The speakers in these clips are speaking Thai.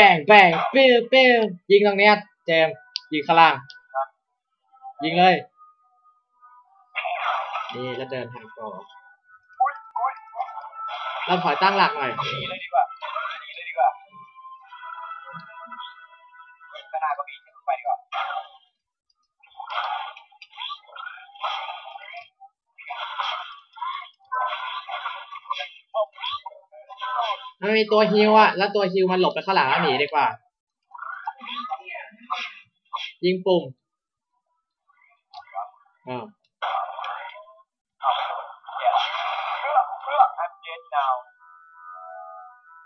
แป้งแป้งเปี้ยวเปี้ยวยิงตรงเนี้ยเจมส์ยิงข้างล่าง ยิงเลย นี่แล้วเดินทางต่อเราถอยตั้งหลักหน่อย ดีเลยดีกว่า มันมีตัวฮิวอะแล้วตัวฮิวมันหลบไปข้างหลังแล้วหนีดีกว่า ยิงปุ่มอ่าเอาไปเลยเดี๋ยวเพื่อเพื่อ I'm dead now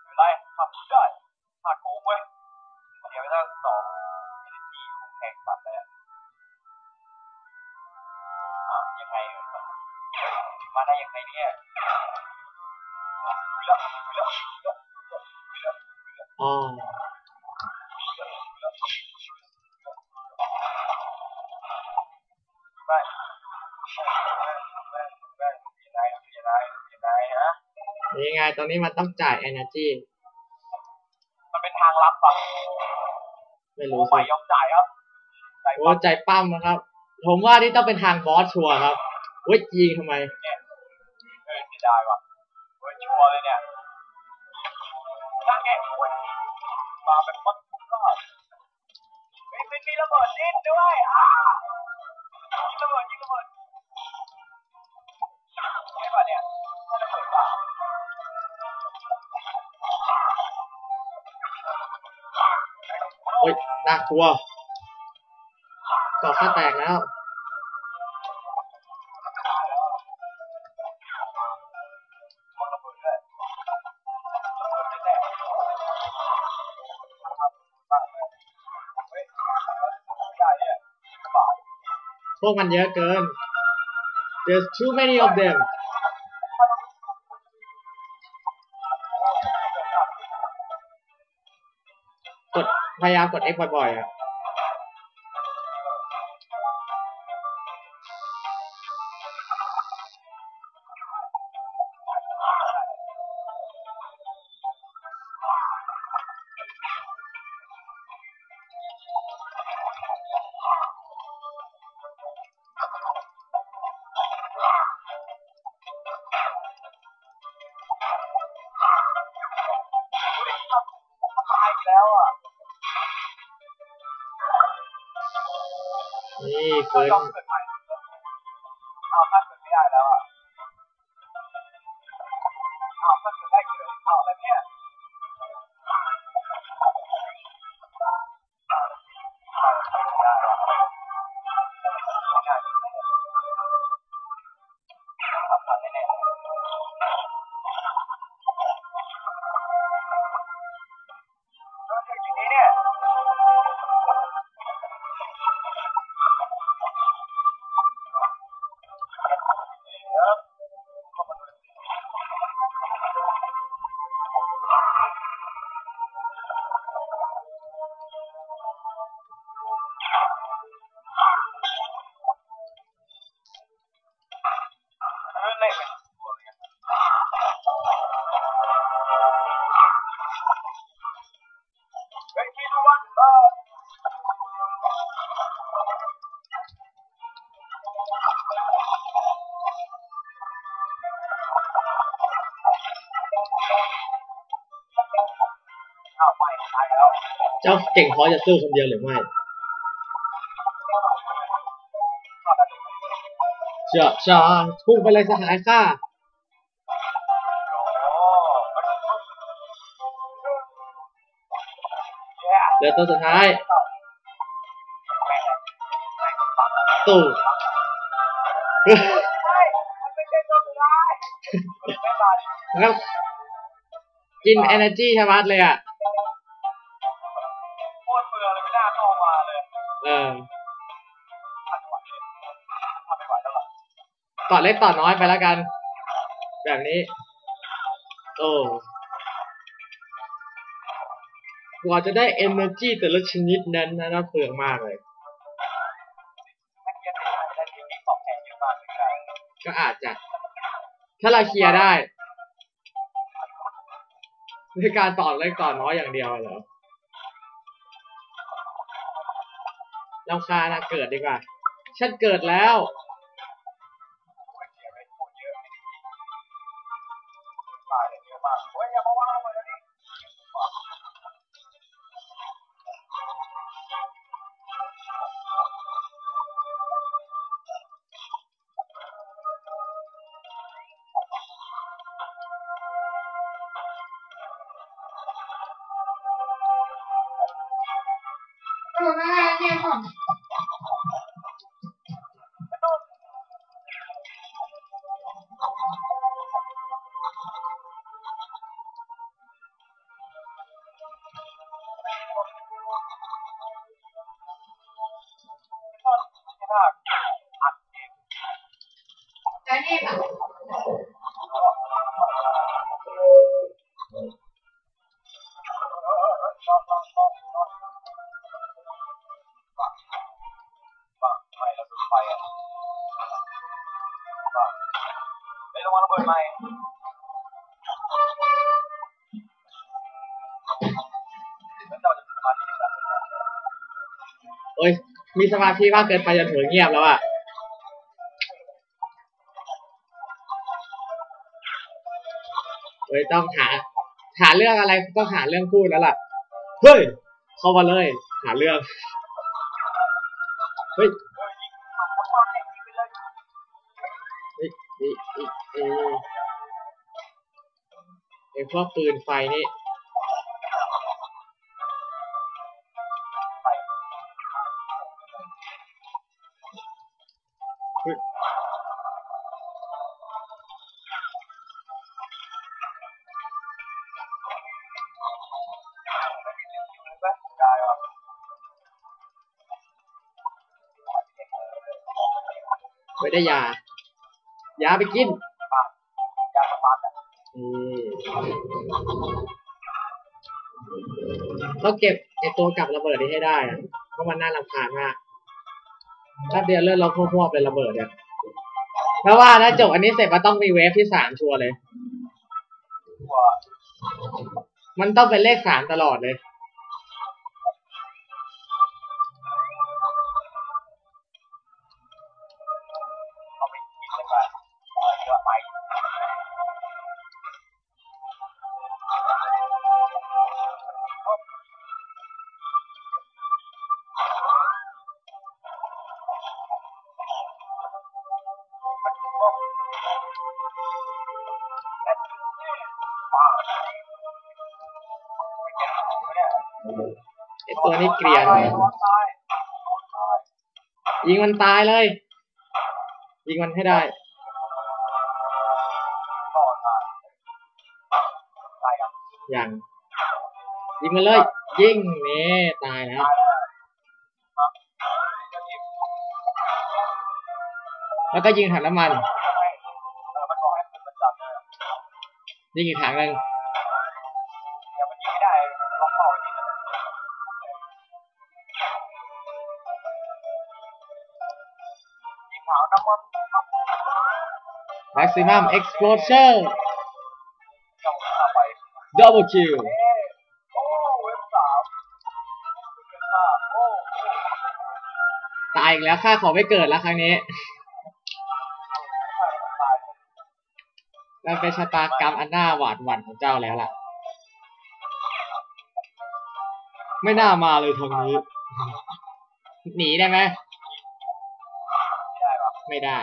ไม่เป็นไรทำได้พลาโกงเว้ยเดี๋ยวไปตั้งสองนซ้าวยังไงเอ่ยเฮ้ยมาได้ยังไงเนี่ย อ๋อไม่ไม่ไม่ยังไงยังไงยังไงฮะนี่ไงตรงนี้มันต้องจ่าย energy มันเป็นทางลับอะไม่รู้โอ้สิไม่ยอมจ่ายครับจ่ายโอ้ว่าใจปั้มนะครับ ผมว่านี่ต้องเป็นทางบอสชัวร์ครับเว้ยยิงทำไม เนี่ยเออเสียดายว่ะ เฮ้ยชัวร์เลยเนี่ยนั่นไงโอ้ยมาเป็นมัดก็เฮ้ยมันมีระเบิดดิ้นด้วยอ่ายิงระเบิดยิงระเบิดใช่ป่ะเนี่ยไม่ระเบิดป่ะโอ้ยน่ากลัวก่อข้าแตกแล้ว วกมันเยอะเกิน there's too many of them กดพยายามกด X บ่อยๆอะ นี่ก็ เจ้าเก่งพอจะสู้คนเดียวหรือไม่ข้าแบบนี้เชื่อชาพุ่งไปเลยสหายข้าโอ้แย่เหลือตัวสุดท้ายแม่งแม่งปังเลยตู่ไม่มันไม่ใช่ตัวร้ายไม่ตายแล้วกิน energy ใช่ไหมเลยอะ เออต่อเล็กต่อน้อยไปแล้วกัน แบบนี้ โอ้กว่าจะได้ energy แต่ละชนิดนั้นนะน่าเปลืองมากเลยถ้าเกียร์ติดอาจจะได้ทีมที่ตอบแทนเยอะมากเลยก็อาจจะ ถ้าเราเคลียร์ได้ในการต่อเล็กต่อน้อยอย่างเดียวเหรอ เราคาญนะเกิดดีกว่า ฉันเกิดแล้ว เออไม่ได้เนี่ย ไม่ต้องระเบิดใหม่เจ้าจะสมาธิในการเดินทางเอ้ย มีสมาธิมากเกินไปจนถึงเงียบแล้วอะเฮ้ยต้องหา หาเรื่องอะไรต้องหาเรื่องพูดแล้วล่ะ เฮ้ย เข้ามาเลย หาเรื่อง เฮ้ย ไอ้พวกปืนไฟนี่ไปเฮ้ยได้ได้ว่ะไม่ได้ยายาไปกิน ต้องเก็บไอตัวกลับระเบิดนี้ให้ได้อะเพราะมันน่ารำคาญมากถ้าเดียวเลื่อนเราพวกๆเป็นระเบิดเนี่ยเพราะว่าถ้าจบอันนี้เสร็จมันต้องมีเวฟที่สามชัวร์เลย มันต้องเป็นเลขสามตลอดเลย ไอตัวนี้เกลียนตายตายตายยิงมันตายเลย ยิงมันให้ได้ต่อตายตายยังอย่างยิงมันเลย ยิงนี่ตายแล้วตายแล้วครับจะหยิบแล้วก็ยิงถังน้ำมัน ยิงอีกถังหนึ่งเดี๋ยวมันยิงไม่ได้ล็อกเข้าไว้นี่นะยิงขาวน้ำมันครับ maximum exposure จังหวะไป double kill เอ๊ะโอ้เว็บเว็บห้าโอ้ตายอีกแล้วค่าขอไม่เกิดแล้วครั้งนี้ มันเป็นชะตากรรมอันน่าหวาดหวั่นของเจ้าแล้วล่ะ ไม่น่ามาเลยทางนี้ หนีได้ไหมไม่ได้ป่ะไม่ได้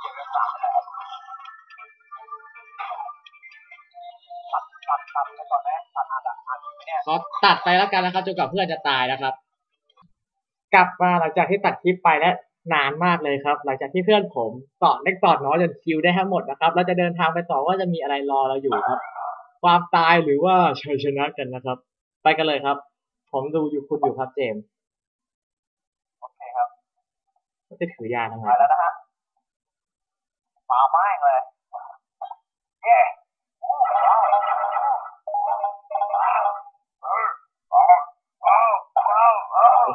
เก็บเว็บสามไม่ได้ครับตัดตัดตัดไปก่อนนะตัดอัดอะอัดไม่แน่ขอตัดไปแล้วกันนะครับจนกว่าเพื่อนจะตายนะครับ กลับมาหลังจากที่ตัดคลิปไปแล้ว นานมากเลยครับ หลังจากที่เพื่อนผมสอนเล็กสอนน้อยจนคิวได้ทั้งหมดนะครับ เราจะเดินทางไปต่อว่าจะมีอะไรรอเราอยู่ครับ ความตายหรือว่าชัยชนะกันนะครับ ไปกันเลยครับ ผมดูอยู่คุณอยู่ครับเจมส์โอเคครับจะถือยาทำไมไปแล้วนะฮะมาแม่งเลยเย้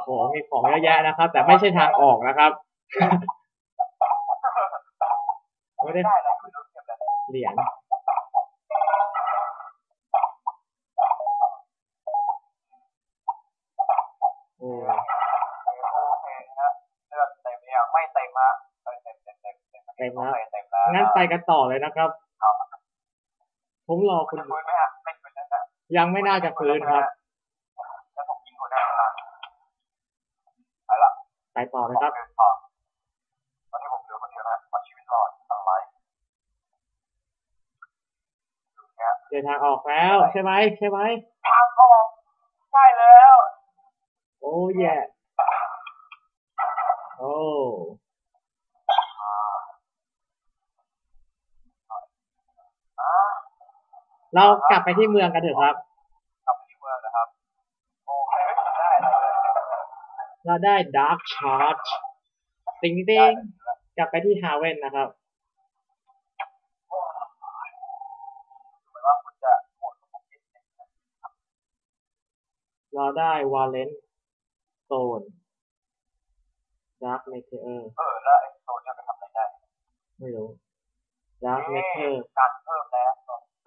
ของมีของเยอะแยะนะครับ แต่ไม่ใช่ทางออกนะครับไม่ได้เหรียญโอ้ไม่เต็มนะเต็มเต็มเต็มเต็มเต็มเต็มแล้วงั้นไปกันต่อเลยนะครับ ผมรอคุณยังไม่น่าจะฟื้นครับ ต่อนะครับเดินต่อตอนนี้ผมเหลือคนเดียวนะเอาชีวิตรอดทำไรเนี่ยเดินทางออกแล้วใช่ไหมใช่ไหมทางออกใช่แล้ว โอ้แย่โอ้อ่าเรากลับไปที่เมืองกันเถอะครับ เราได้ Dark Charge ติงติงกลับไปที่ฮาเวนนะครับเหมือนว่าคุณจะหมดสมองนิดนึงนะเราได้ Valent Stone Dark Meteor เออแล้วไอ้โซนเนี่ยไปทำอะไรได้ ไม่รู้ Dark Meteor การเพิ่มแล้ว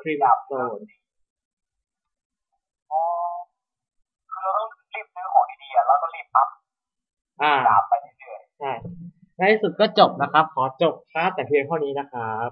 Crimson Stone อ๋อคือเราต้องรีบซื้อของดีๆอะแล้วก็รีบปั๊ม อ่าดาบไปเรื่อยใช่ในที่สุดก็จบนะครับ ขอจบคลาสแต่เพียงเท่านี้นะครับ